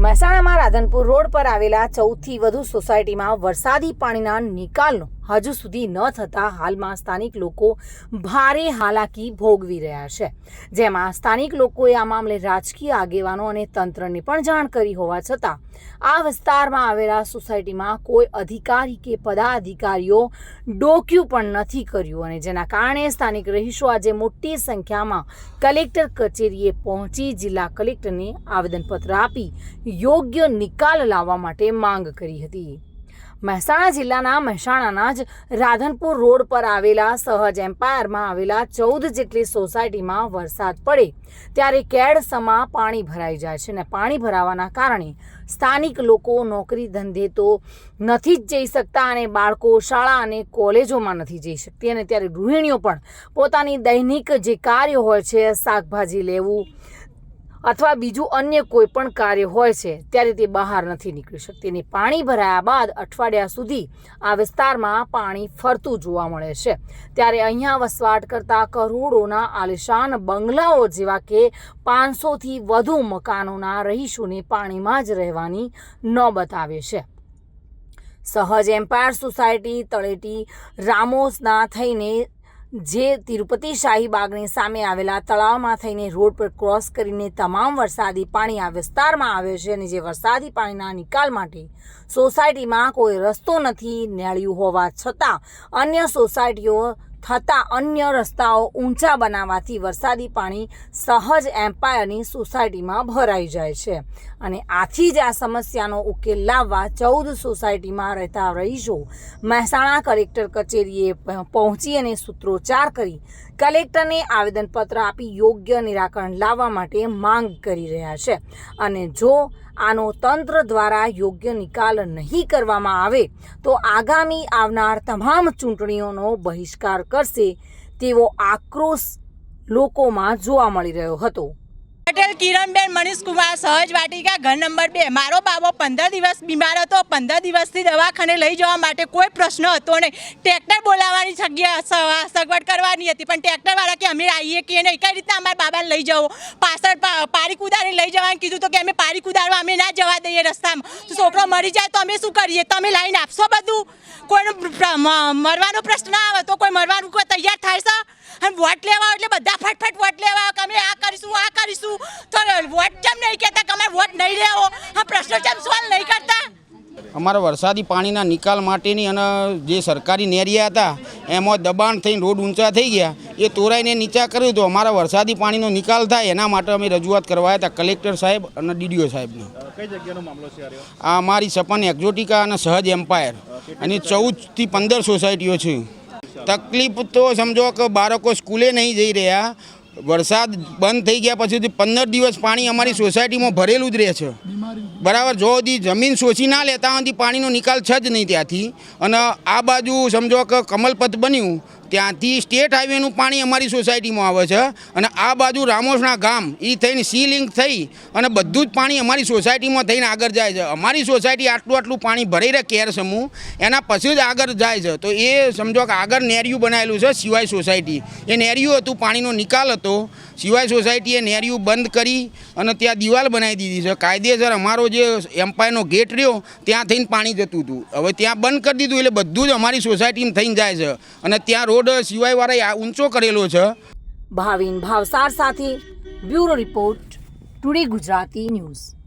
મહેસાણામાં રાધનપુર રોડ પર આવેલા ચૌદથી વધુ સોસાયટીમાં વરસાદી પાણીના નિકાલનો હજુ સુધી ન થતા હાલમાં સ્થાનિક લોકો ભારે હાલાકી ભોગવી રહ્યા છે. જેમાં સ્થાનિક લોકોએ આ મામલે રાજકીય આગેવાનો અને તંત્રને પણ જાણ કરી હોવા છતાં, આ વિસ્તારમાં આવેલા સોસાયટીમાં કોઈ અધિકારી કે પદાધિકારીઓ ડોક્યું પણ નથી કર્યું અને જેના કારણે સ્થાનિક રહીશો આજે મોટી સંખ્યામાં કલેક્ટર કચેરીએ પહોંચી જિલ્લા કલેક્ટરને આવેદનપત્ર આપી યોગ્ય નિકાલ લાવવા માટે માંગ કરી હતી. મહેસાણા જિલ્લાના મહેસાણાના જ રાધનપુર રોડ પર આવેલા સહજ એમ્પાયરમાં આવેલા ચૌદ જેટલી સોસાયટીમાં વરસાદ પડે. ત્યારે કેડસમાં પાણી ભરાઈ જાય છે અને પાણી ભરાવાના કારણે સ્થાનિક લોકો નોકરી ધંધે તો નથી જ જઈ શકતા અને બાળકો શાળા અને કોલેજોમાં નથી જઈ શકતી. અને ત્યારે ગૃહિણીઓ પણ પોતાની દૈનિક જે કાર્ય હોય છે, શાકભાજી લેવું અથવા બીજું અન્ય કોઈ પણ કાર્ય હોય છે, ત્યારે તે બહાર નથી નીકળી શકતી. ને પાણી ભરાયા બાદ અઠવાડિયા સુધી આ વિસ્તારમાં પાણી ફરતું જોવા મળે છે. ત્યારે અહીંયા વસવાટ કરતા કરોડોના આલિશાન બંગલાઓ જેવા કે પાંચસોથી વધુ મકાનોના રહીશોને પાણીમાં જ રહેવાની નોબત આવે છે. સહજ એમ્પાયર સોસાયટી તળેટી રામોસના થઈને જે તિરુપતિ શાહી બાગની સામે આવેલા તળાવમાં થઈને રોડ પર ક્રોસ કરીને તમામ વરસાદી પાણી આ વિસ્તારમાં આવે છે અને જે વરસાદી પાણીના નિકાલ માટે સોસાયટીમાં કોઈ રસ્તો નથી નેળ્યું હોવા છતાં અન્ય સોસાયટીઓ થતા અન્ય રસ્તાઓ ઊંચા બનાવવાથી વરસાદી પાણી સહજ એમ્પાયરની સોસાયટીમાં ભરાઈ જાય છે. અને આથી જ આ સમસ્યાનો ઉકેલ લાવવા ચૌદ સોસાયટીમાં રહેતા રહીશો મહેસાણા કલેક્ટર કચેરીએ પહોંચી અને સૂત્રોચ્ચાર કરી કલેક્ટરને આવેદનપત્ર આપી યોગ્ય નિરાકરણ લાવવા માટે માંગ કરી રહ્યા છે. અને જો આનો તંત્ર દ્વારા યોગ્ય નિકાલ નહીં કરવામાં આવે, તો આગામી આવનાર તમામ ચૂંટણીઓનો બહિષ્કાર કરશે તેવો આક્રોશ લોકોમાં જોવા મળી રહ્યો હતો. કિરણબેન મનીષકુમાર સહજ વાટિકા ઘર નંબર બે. મારો બાબો પંદર દિવસ બીમાર હતો. પંદર દિવસથી દવાખાને લઈ જવા માટે કોઈ પ્રશ્ન હતો નહીં. ટ્રેક્ટર બોલાવવાની જગ્યા સગવડ કરવાની હતી, પણ ટ્રેક્ટરવાળા કે અમે આવીએ કે નહીં, કઈ રીતના અમારા બાબાને લઈ જવો? પાછળ પારી કુદારી લઈ જવાનું કીધું તો કે અમે પારી કુદારવા અમે ના જવા દઈએ રસ્તામાં. તો છોકરો મરી જાય તો અમે શું કરીએ? તમે લાઈન આપશો બધું? કોઈનો મરવાનો પ્રશ્ન આવે તો કોઈ મરવાનું કોઈ તૈયાર થાય છે? અને વોટ લેવા એટલે બધા ફટફટ વોટ કેમ નહીં કહેતા કે અમે વોટ નહીં લેવો? આ પ્રશ્ન કેમ સોલ્વ નહીં કરતા? અમારા વરસાદી પાણીના નિકાલ માટેની અને જે સરકારી નેરિયા હતા એમાં દબાણ થઈને રોડ ઊંચા થઈ ગયા. એ તોરાઈને નીચા કર્યું તો અમારા વરસાદી પાણીનો નિકાલ થાય. એના માટે અમે રજૂઆત કરવા હતા કલેક્ટર સાહેબ અને ડીડીઓ સાહેબને. કઈ જગ્યાનો મામલો છે આ આ અમારી સપન એક્ઝોટિકા અને સહજ એમ્પાયર. અને ચૌદથી પંદર સોસાયટીઓ છે. તકલીફ તો સમજો કે બાળકો સ્કૂલે નહીં જઈ રહ્યા. વરસાદ બંધ થઈ ગયા પછી પંદર દિવસ પાણી અમારી સોસાયટીમાં ભરેલું જ રહે છે. બરાબર? જો હજી જમીન શોષી ના લેતા હજી પાણીનો નિકાલ છે જ નહીં ત્યાંથી. અને આ બાજુ સમજો કે કમલપથ બન્યું ત્યાંથી સ્ટેટ હાઈવેનું પાણી અમારી સોસાયટીમાં આવે છે અને આ બાજુ રામોસણા ગામ એ થઈને સી લિંક થઈ અને બધું જ પાણી અમારી સોસાયટીમાં થઈને આગળ જાય છે. અમારી સોસાયટી આટલું આટલું પાણી ભરાઈ રહે કેર સમૂહ, એના પછી જ આગળ જાય છે. તો એ સમજો કે આગળ નેરિયું બનાવેલું છે સિવાય સોસાયટી. એ નેરિયું હતું, પાણીનો નિકાલ હતો. સિવાય સોસાયટીએ નેરિયું બંધ કરી અને ત્યાં દિવાલ બનાવી દીધી છે. કાયદેસર અમારો જે એમ્પાયરનો ગેટ રહ્યો, ત્યાં થઈને પાણી જતું હતું. હવે ત્યાં બંધ કરી દીધું એટલે બધું જ અમારી સોસાયટીમાં થઈને જાય છે. અને ત્યાં રોડ સિવાયવાળા ઊંચો કરેલો છે. ભાવિન ભાવસાર સાથે bureau report today Gujarati news.